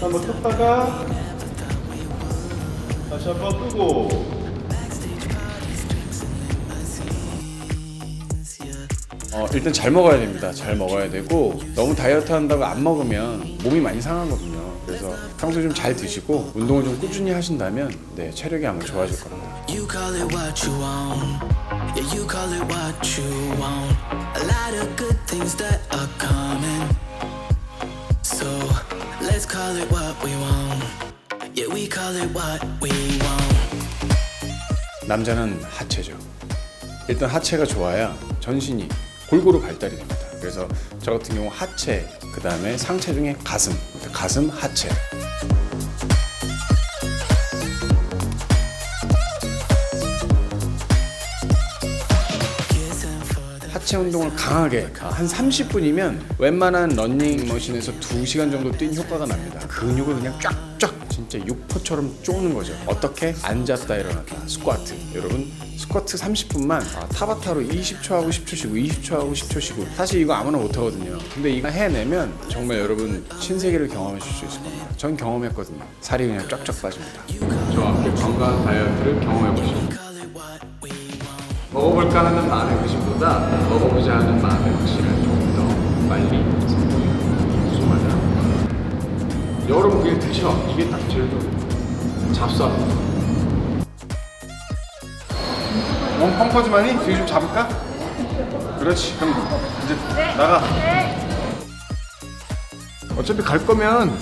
버텼다가 다시 한번 끄고 어, 일단 잘 먹어야 됩니다. 잘 먹어야 되고 너무 다이어트 한다고 안 먹으면 몸이 많이 상하거든요. 그래서 평소에 좀잘 드시고 운동을 좀 꾸준히 하신다면 네, 체력이 아마 좋아질 겁니다. You call it what you want. Yeah, you call it what you want. A lot of good things that are coming. Let's call it what we want. Yeah, we call it what we want. 남자는 하체죠. 일단 하체가 좋아야 전신이 골고루 발달이 됩니다. 그래서 저 같은 경우 하체, 그 다음에 상체 중에 가슴, 가슴, 하체. 하체 운동을 강하게 한 30분이면 웬만한 런닝머신에서 2시간 정도 뛴 효과가 납니다. 근육을 그냥 쫙쫙 진짜 육포처럼 쪼는 거죠. 어떻게? 앉았다 일어났다. 스쿼트. 여러분 스쿼트 30분만 아, 타바타로 20초 하고 10초 쉬고 20초 하고 10초 쉬고 사실 이거 아무나 못하거든요. 근데 이거 해내면 정말 여러분 신세계를 경험하실 수 있을 겁니다. 전 경험했거든요. 살이 그냥 쫙쫙 빠집니다. 저와 함께 건강한 다이어트를 경험해보시죠. 먹어볼까 하는 마음의 의심보다 먹어보자 하는 마음의 확신을 조금 더 빨리 말이야? 여러분 그냥 드셔. 이게 딱 제일 좀 잡수합니다. 몸 펑퍼짐하니? 뒤에 좀 잡을까? 그렇지. 그럼 이제 나가. 어차피 갈 거면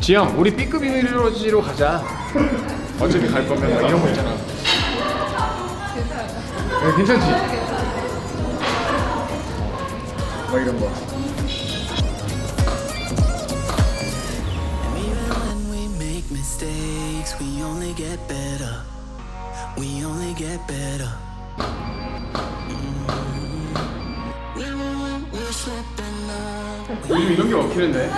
지영, 우리 B급 이미지로 가자. 어차피 갈 거면 막 이런 거 있잖아. 네, 괜찮지? 막 이런 거. Mm. 요즘 이런 게 먹히는데.